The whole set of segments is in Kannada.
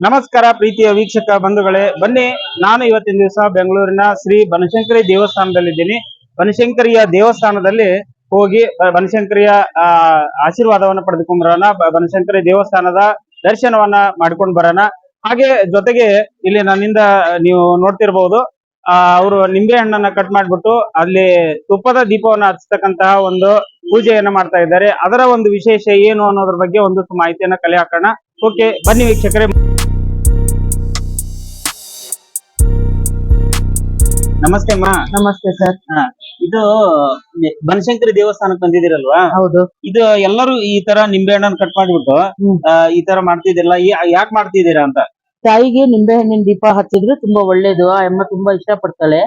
ನಮಸ್ಕಾರ ಪ್ರೀತಿಯ ವೀಕ್ಷಕ ಬಂಧುಗಳೇ. ಬನ್ನಿ, ನಾನು ಇವತ್ತಿನ ದಿವಸ ಬೆಂಗಳೂರಿನ ಶ್ರೀ ಬನಶಂಕರಿ ದೇವಸ್ಥಾನದಲ್ಲಿದ್ದೀನಿ. ಬನಶಂಕರಿಯ ದೇವಸ್ಥಾನದಲ್ಲಿ ಹೋಗಿ ಬನಶಂಕರಿಯ ಆಶೀರ್ವಾದವನ್ನ ಪಡೆದುಕೊಂಡ್ ಬರೋಣ. ಬನಶಂಕರಿ ದೇವಸ್ಥಾನದ ದರ್ಶನವನ್ನ ಮಾಡ್ಕೊಂಡ್ ಬರೋಣ. ಹಾಗೆ ಜೊತೆಗೆ ಇಲ್ಲಿ ನನ್ನಿಂದ ನೀವು ನೋಡ್ತಿರ್ಬಹುದು ಆ, ಅವರು ನಿಂಬೆ ಹಣ್ಣನ್ನ ಕಟ್ ಮಾಡ್ಬಿಟ್ಟು ಅಲ್ಲಿ ತುಪ್ಪದ ದೀಪವನ್ನ ಹಚ್ಚತಕ್ಕಂತಹ ಒಂದು ಪೂಜೆಯನ್ನ ಮಾಡ್ತಾ ಇದ್ದಾರೆ. ಅದರ ಒಂದು ವಿಶೇಷ ಏನು ಅನ್ನೋದ್ರ ಬಗ್ಗೆ ಒಂದು ಮಾಹಿತಿಯನ್ನ ಕಲೆ ಹಾಕೋಣ. ಓಕೆ, ಬನ್ನಿ ವೀಕ್ಷಕರೇ. ನಮಸ್ತೆ ಅಮ್ಮ. ನಮಸ್ತೆ ಸರ್. ಇದು ಬನಶಂಕರಿ ದೇವಸ್ಥಾನಕ್ಕೆ ಬಂದಿದ್ದೀರಲ್ವಾ? ಹೌದು. ಇದು ಎಲ್ಲರೂ ಈ ತರ ನಿಂಬೆ ಹಣ್ಣನ್ನ ಕಟ್ ಮಾಡ್ಬಿಟ್ಟು. ಈ ತರ ಮಾಡ್ತಿದಿರಲ್ಲ ಯಾಕೆ ಮಾಡ್ತಿದ್ದೀರಾ ಅಂತ? ತಾಯಿಗೆ ನಿಂಬೆ ಹಣ್ಣಿನ ದೀಪ ಹಚ್ಚಿದ್ರೆ ತುಂಬಾ ಒಳ್ಳೇದು. ಆ ಅಮ್ಮ ತುಂಬಾ ಇಷ್ಟ ಪಡ್ತಾಳೆ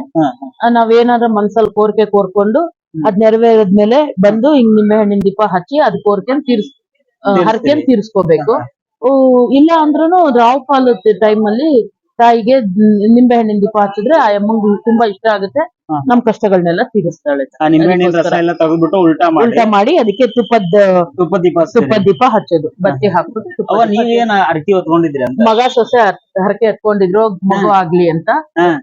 ನಾವೇನಾದ್ರ ಮನ್ಸಲ್ಲಿ ಕೋರಿಕೆ ಕೋರ್ಕೊಂಡು ಅದ್ ನೆರವೇರದ್ಮೇಲೆ ಬಂದು ಹಿಂಗ್ ನಿಂಬೆ ಹಣ್ಣಿನ ದೀಪ ಹಚ್ಚಿ ಅದ್ ಕೋರ್ಕೆನ್ ತೀರ್ಸ್. ಹರಕೆನ್ ತೀರ್ಸ್ಕೋಬೇಕು. ಇಲ್ಲ ಅಂದ್ರೂ ರಾವ್ ಪಾಲ್ ಟೈಮ್ ಅಲ್ಲಿ ತಾಯಿಗೆ ನಿಂಬೆ ಹಣ್ಣಿನ ದೀಪ ಹಚ್ಚಿದ್ರೆ ಆ ಅಮ್ಮಂಗ್ ತುಂಬಾ ಇಷ್ಟ ಆಗುತ್ತೆ. ನಮ್ ಕಷ್ಟಗಳನ್ನೆಲ್ಲ ತೀರಿಸ್ತಾಳೆ. ಉಲ್ಟಾ ಮಾಡಿ. ಉಲ್ಟಾ ಮಾಡಿ ಅದಕ್ಕೆ ತುಪ್ಪದ ತುಪ್ಪ ದೀಪ ತುಪ್ಪ ತುಪ್ಪದ ದೀಪ ಹಚ್ಚೋದು. ಬತ್ತಿ ಹಾಕ್ಬಿಟ್ಟು ನೀವೇನ್ ಹೊತ್ಕೊಂಡಿದ್ರಿ ಮಗ ಸೊಸೆ ಹರ್- ಹರಕೆ ಹತ್ಕೊಂಡಿದ್ರು ಮಗು ಆಗ್ಲಿ ಅಂತ.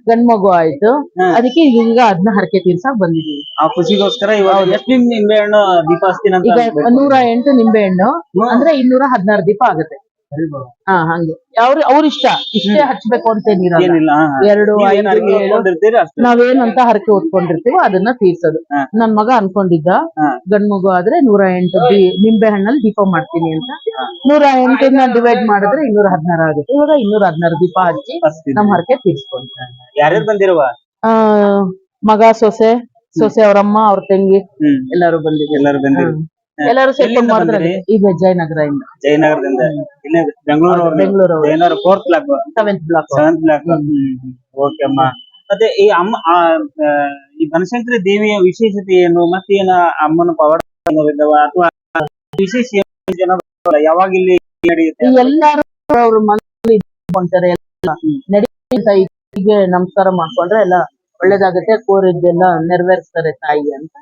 ಗಂಡ್ ಮಗು ಆಯ್ತು. ಅದಕ್ಕೆ ಈಗ ಅದನ್ನ ಹರಕೆ ತೀರ್ಸಕ್ ಬಂದಿದೀವಿ ಆ ಖುಷಿಗೋಸ್ಕರ ಇವಾಗ ಎಷ್ಟು ನಿಂಬೆ ಹಣ್ಣು ದೀಪ ಹಚ್ತೀನಿ ಈಗ. ನೂರ ಎಂಟು ನಿಂಬೆ ಹಣ್ಣು. ಅಂದ್ರೆ ಇನ್ನೂರ ಹದಿನಾರು ದೀಪ ಆಗುತ್ತೆ. ಹಾ ಹಂಗೆ. ಅವ್ರ ಅವ್ರ ಇಷ್ಟ. ಇಷ್ಟೇ ಹಚ್ಬೇಕು ಅಂತ ಏನಿಲ್ಲ. ಎರಡು ನಾವೇನಂತ ಹರಕೆ ಹೊತ್ಕೊಂಡಿರ್ತೀವೋ ಅದನ್ನ ತೀರ್ಸೋದು. ನನ್ ಮಗ ಅನ್ಕೊಂಡಿದ್ದ. ಗಂಡ್ ಮಗು ಆದ್ರೆ ನೂರ ಎಂಟು ನಿಂಬೆ ಹಣ್ಣಲ್ಲಿ ದೀಪ ಮಾಡ್ತೀನಿ ಅಂತ. ನೂರ ಎಂಟನ್ನ ಡಿವೈಡ್ ಮಾಡಿದ್ರೆ ಇನ್ನೂರ ಹದಿನಾರು ಆಗುತ್ತೆ. ಇವಾಗ ಇನ್ನೂರ ಹದಿನಾರು ದೀಪ ಹಚ್ಚಿ. ನಮ್ ಹರಕೆ ತೀರ್ಸ್ಕೊಂತ ಯಾರ್ಯಾರು ಬಂದಿರುವ? ಆ ಮಗ ಸೊಸೆ ಸೊಸೆ ಅವ್ರಮ್ಮ ಅವ್ರ ತಂಗಿ. ಎಲ್ಲಾರು ಬಂದಿದ್ರು ಎಲ್ಲರೂ ಬಂದಿರಿ ಎಲ್ಲಾರು ಸೇರ್ಕೊಂಡು ಮಾಡಿದ್ರೆ? ಈಗ ಜಯನಗರದಿಂದ. ಜಯನಗರದಿಂದ. ಇಲ್ಲೇ Bengaluru Bengaluru Jayanagar fourth block seventh block seventh block okay ಅಮ್ಮ. ಮತ್ತೆ ಈ ಅಮ್ಮ ಈ ಬನಶಂಕರಿ ದೇವಿಯ ವಿಶೇಷತೆ ಏನು? ಮತ್ತೆ ಏನ ಅಮ್ಮನ ಪವಾಡ ಇದಾವ ಅಥವಾ ವಿಶೇಷ ಜನ ಯಾವಾಗ ಇಲ್ಲಿ ನಡೆಯುತ್ತೆ ಎಲ್ಲಾರು ಅವ್ರ ಎಲ್ಲ. ನಡೀತಾ ನಮಸ್ಕಾರ ಮಾಡ್ಕೊಂಡ್ರೆ ಎಲ್ಲ ಒಳ್ಳೇದಾಗುತ್ತೆ ಕೋರಿದ್ದೆಲ್ಲ ನೆರವೇರಿಸ್ತಾರೆ ತಾಯಿ ಅಂತ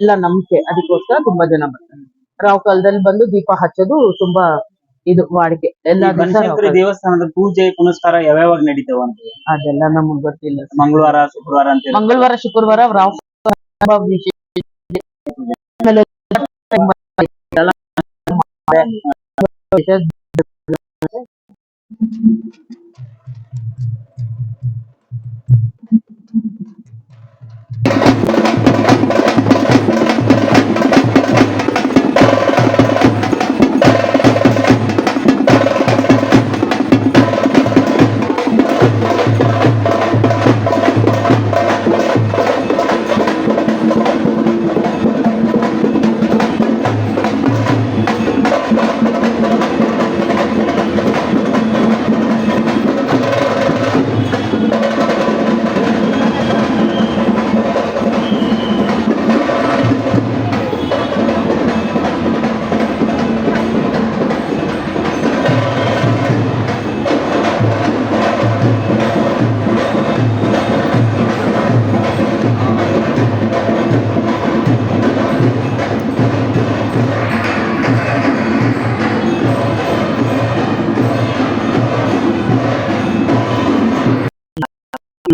ಎಲ್ಲ ನಂಬಿಕೆ. ಅದಕ್ಕೋಸ್ಕರ ತುಂಬಾ ಜನ ಬರ್ತಾರೆ. ರಾವ್ ಕಾಲದಲ್ಲಿ ಬಂದು ದೀಪ ಹಚ್ಚೋದು ತುಂಬಾ ಇದು ವಾಡಿಕೆ. ಎಲ್ಲ. ದೇವಸ್ಥಾನದ ಪೂಜೆ ಪುನಸ್ಕಾರ ಯಾವ್ಯಾವಾಗ ನಡೀತಾವ ಅಂತ? ಅದೆಲ್ಲ ನಮಗ್ ಗೊತ್ತಿಲ್ಲ. ಮಂಗಳವಾರ ಶುಕ್ರವಾರ ಅಂತ ಮಂಗಳವಾರ ಶುಕ್ರವಾರ ರಾವ್ ಆಮೇಲೆ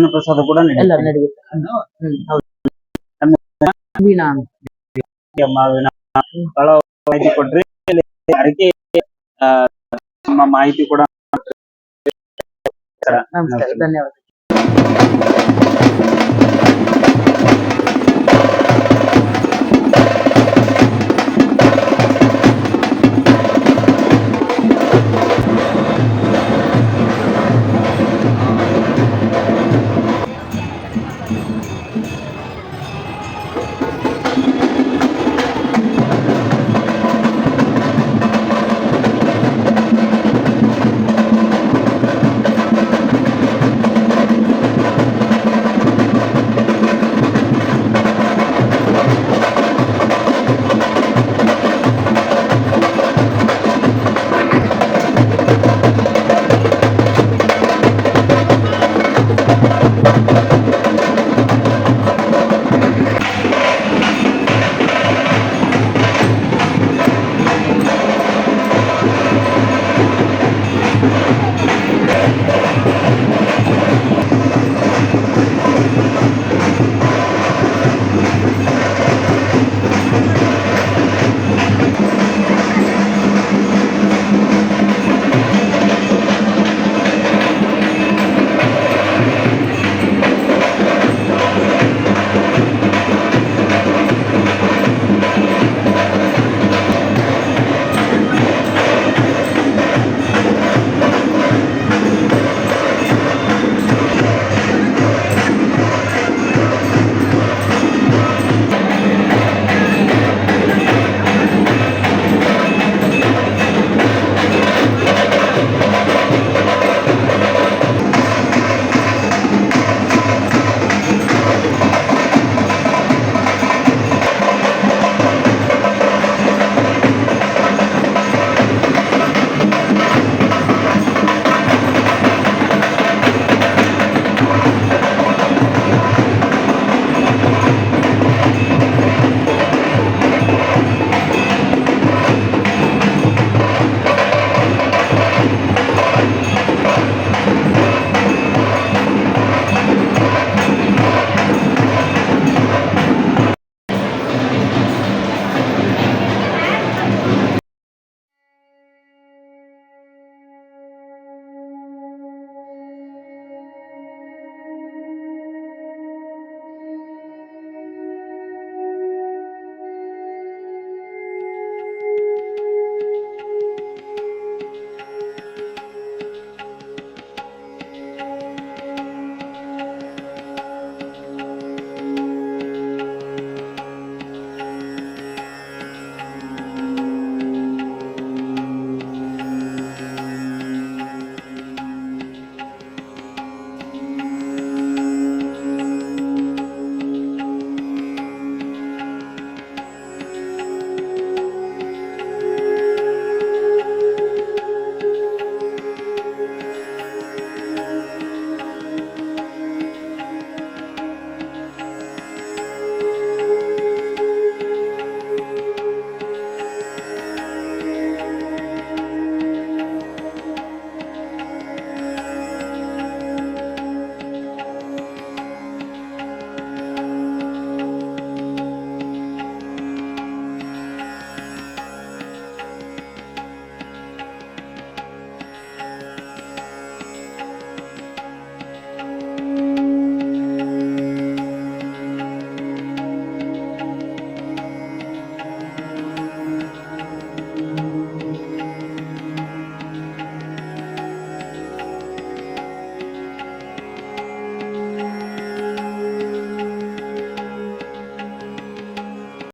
ಎಲ್ಲ ಅನ್ನ ಪ್ರಸಾದ ಕೂಡ ಎಲ್ಲ ನಡೀತದೆ ನಡೆಯುತ್ತೆ ಹ್ಮ್ ಹೌದು ವೀಣಾ ಅಂತ. ಮಾವಿನ ಬಹಳ ಮಾಹಿತಿ ಕೊಟ್ರಿ ಇಲ್ಲಿ ಅಡಿಕೆ ಆ, ನಮ್ಮ ಮಾಹಿತಿ ಕೂಡ ನಮಸ್ಕಾರ ಧನ್ಯವಾದ